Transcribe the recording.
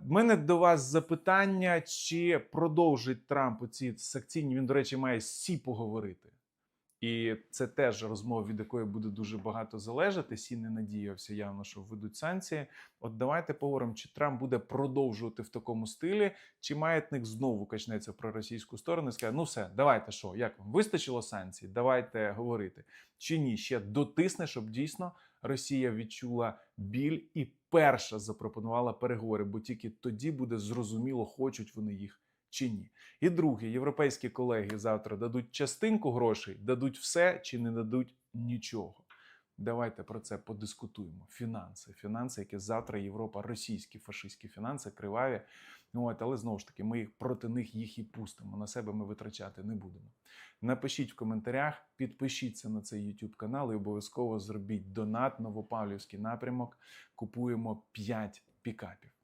Мене до вас запитання, чи продовжить Трамп ці санкційні, він, до речі, має Сі поговорити. І це теж розмова, від якої буде дуже багато залежати. Сі не надіявся явно, що введуть санкції. От давайте поговоримо, чи Трамп буде продовжувати в такому стилі, чи маятник знову качнеться в проросійську сторону і скаже: ну все, давайте що, як вам вистачило санкцій? Давайте говорити. Чи ні, ще дотисне, щоб дійсно Росія відчула біль і перша запропонувала переговори, бо тільки тоді буде зрозуміло, хочуть вони їх чи ні. І друге, європейські колеги завтра дадуть частинку грошей, дадуть все чи не дадуть нічого. Давайте про це подискутуємо. Фінанси, фінанси, які завтра Європа, російські фашистські фінанси, криваві. От, але знову ж таки, ми їх проти них їх і пустимо. На себе ми витрачати не будемо. Напишіть в коментарях, підпишіться на цей YouTube канал і обов'язково зробіть донат Новопавлівський напрямок. Купуємо 5 пікапів.